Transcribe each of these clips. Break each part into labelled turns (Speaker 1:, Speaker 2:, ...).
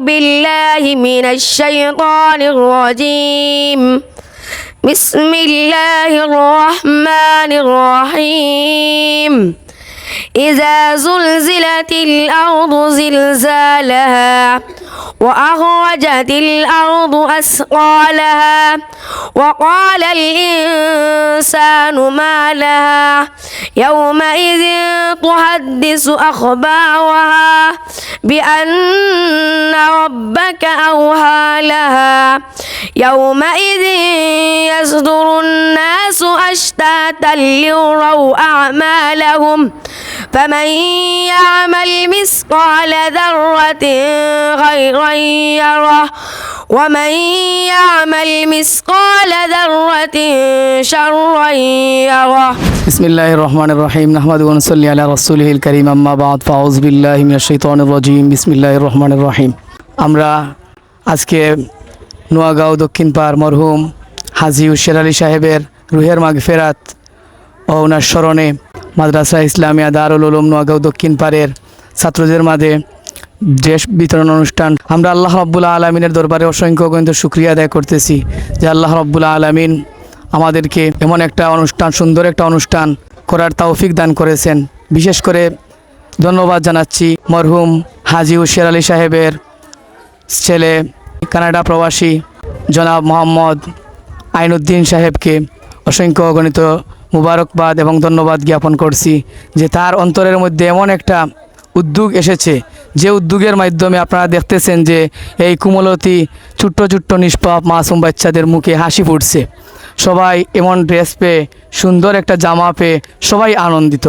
Speaker 1: بالله من الشيطان الرجيم. بسم الله الرحمن الرحيم. إذا زلزلت الأرض زلزالها وأخرجت الأرض أثقالها وقال الإنسان ما لها يومئذ تحدث أخبارها بأن ربك أوهى لها. يومئذ يصدر الناس أشتاتا ليروا أعمالهم. فمن يعمل مثقال ذرة خيرا يره ومن يعمل مثقال ذرة شرا يره
Speaker 2: بسم الله الرحمن الرحيم نحمد ونصلي على رسوله الكريم أما بعد فأعوذ بالله من الشيطان الرجيم بسم الله الرحمن الرحيم আমরা আজকে নোয়াগাঁও দক্ষিণ পাড় মরহুম হাজি উশের আলী সাহেবের রুহের মাগ ফেরাত ও ওনার স্মরণে মাদ্রাসা ইসলামিয়া দারুল উলুম নোয়াগাঁও দক্ষিণ পাড়ের ছাত্রদের মাঝে ড্রেস বিতরণ অনুষ্ঠান। আমরা আল্লাহ রব্বুল্লাহ আলমিনের দরবারে অসংখ্য গণিত শুক্রিয়া আদায় করতেছি যে আল্লাহ রব্বুল্লাহ আলমিন আমাদেরকে এমন একটা অনুষ্ঠান, সুন্দর একটা অনুষ্ঠান করার তৌফিক দান করেছেন। বিশেষ করে ধন্যবাদ জানাচ্ছি মরহুম হাজি উশের আলী সাহেবের ছেলে, কানাডা প্রবাসী জনাব মোহাম্মদ আইনুদ্দিন সাহেবকে অসংখ্য অগণিত মুবারকবাদ এবং ধন্যবাদ জ্ঞাপন করছি যে তার অন্তরের মধ্যে এমন একটা উদ্যোগ এসেছে যে উদ্যোগের মাধ্যমে আপনারা দেখতেছেন যে এই কুমলতি ছোট্ট ছোট্ট নিষ্পাপ মাসুম বাচ্চাদের মুখে হাসি ফুটছে। সবাই এমন ড্রেস পেয়ে, সুন্দর একটা জামা পেয়ে সবাই আনন্দিত।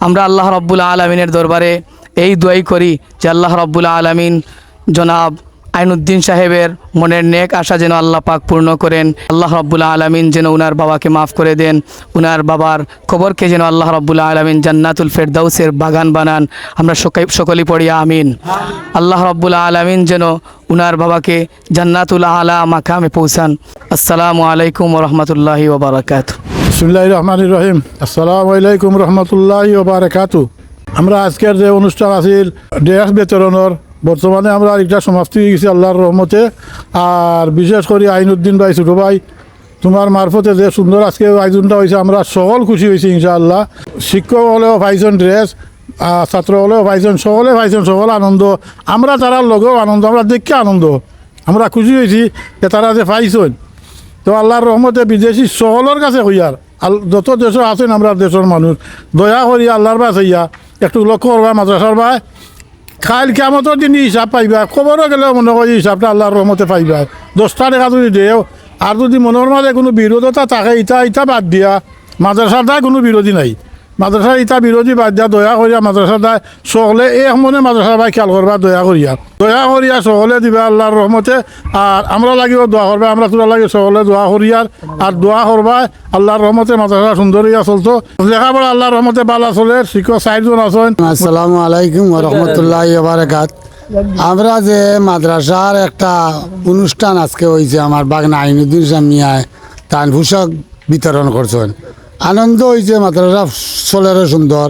Speaker 2: আমরা আল্লাহ রব্বুল আলমিনের দরবারে এই দোয়াই করি যে আল্লাহ রব্বুল আলমিন জনাব আইনুদ্দিন সাহেবের মনের নেক আশা যেন আল্লাহ পাক পূর্ণ করেন। আল্লাহ রব্বুল্লা আলমিন যেন উনার বাবাকে মাফ করে দেন। উনার বাবার খবরকে যেন আল্লাহ রব্বুল্লা আলমিন জান্নাতুল ফেরদাউসের বাগান বানান। আমরা সকলেই পড়ি, আমিন। আল্লাহ রব্বুল্লা আলমিন যেন উনার বাবাকে জান্নাতুল আলা মাকামে পৌঁছান। আসসালামু আলাইকুম রহমতুল্লাহি ওবরাকাত
Speaker 3: বিসমুল্লাহ রহমান রহিম। আসসালামু আলাইকুম রহমতুল্লাহ ওবারাকাতু আমরা আজকের যে অনুষ্ঠান আছিল, ড্রেস বিতরণের বর্তমানে আমরা একটা সমাপ্তি হয়ে গেছি, আল্লাহর রহমতে। আর বিশেষ করে আইনুদ্দিন ভাই, ছোটো ভাই, তোমার মারফতে যে সুন্দর আজকে আয়োজনটা হয়েছে, আমরা সকল খুশি হয়েছি, ইনশাআল্লাহ। শিক্ষক হলেও পাইছেন ড্রেস ছাত্র হলেও পাইছেন সকলে পাইছেন সকল আনন্দ। আমরা তারার লগেও আনন্দ, আমরা দেখে আনন্দ। আমরা খুশি হয়েছি যে তারা যে পাইছেন তো আল্লাহর রহমতে বিদেশি সকলের কাছে হইয়ার যত দেশ আছেন, আমরা দেশের মানুষ। দয়া করি আল্লাহর বাস হইয়া, একটু লক্ষ্য করবা, মাদ্রাসার বা খাইল কেমতর দিন হিসাব পাইবা খবরও গেলে মনে করি হিসাবটা আল্লাহর রহমতে পাইবা। দশটা টাকা যদি দেও আর যদি মনের মাঝে কোনো বিরোধতা থাকে ইটা ইটা বাদ দিয়া মাদ্রাসার কোনো বিরোধী নাই। মাদ্রাসার ইটা বিরোধী বাদ দিয়া, দয়া করিয়া মাদ্রাসার দায় সকলে এই মনে মাদ্রাসার ভাই খেয়াল করবা দয়া করিয়া দয়া করিয়া সকলে দিবা আল্লাহর রহমতে আর আমরা লাগিব দোয়া করবা আমরা তোরা লাগে সকলে দোয়া করিয়ার আর দোয়া করবা আল্লাহর রহমতে মাদ্রাসা সুন্দর হইয়া চলতো লেখাপড়া আল্লাহর রহমতে বালা চলে শিক্ষক চারজন আছেন।
Speaker 4: আসসালামু আলাইকুম রহমতুল্লাহ বারাকাত। আমরা যে মাদ্রাসার একটা অনুষ্ঠান আজকে হয়েছে আমার বাগনা আইনুদ্দিন সামিয়ায় তান পোশাক বিতরণ করছেন। আনন্দ হয়েছে মাদ্রাসা চলেরও সুন্দর।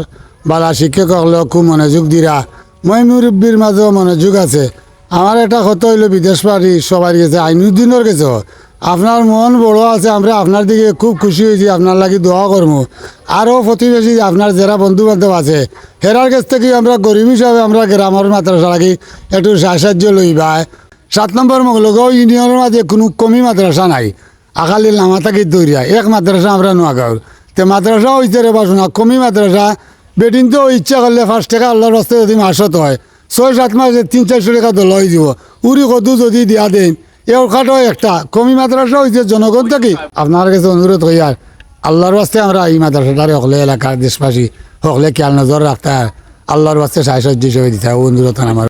Speaker 4: বালা শিক্ষক হলেও খুব মনোযোগ দিরা। মই মুরব্বীর মাঝেও মনোযোগ আছে। আমার একটা কথা হইল বিদেশ পাড়ি সবার গেছে আইনুদ্দিনের গেছে আপনার মন বড় আছে, আমরা আপনার দিকে খুব খুশি হয়েছি, আপনার লাগি দোয়া করব। আরও প্রতিবেশী, আপনার যারা বন্ধু বান্ধব আছে, হেরার কাছ থেকে আমরা গরিব হিসাবে আমরা গ্রামের মাদ্রাসা লাগি একটু সাহায্য লইবা। সাত নম্বর মগলগাঁও ইউনিয়নের মাঝে কোনো কমি মাদ্রাসা নাই। আকালি নামা থাকি দৌড়িয়া, এক মাদ্রাসা আমরা নোয়াগাঁওর। তে মাদ্রাসা হইতে রে বাসনা, কমি মাদ্রাসা। বেদিন তো ইচ্ছা করলে ফার্স্ট টাকা আল্লাহর রাস্তায় যদি মাসত হয়। ছয়, সাত মাসে তিন, চারশো টাকা দল হয়ে যাব উড়ি কদু যদি দিয়া দেন, এও খাটো একটা। কমি মাদ্রাসা হয়েছে জনগণ থাকি আপনার কাছে অনুরোধ হই আর, আল্লাহর বাস্তে আমরা এই মাদ্রাসাটারে হকলে এলাকার দেশবাসী হকলে খেয়াল নজর রাখতে। আল্লাহর বাস্তে হিসেবে দিতে অনুরোধ আমার।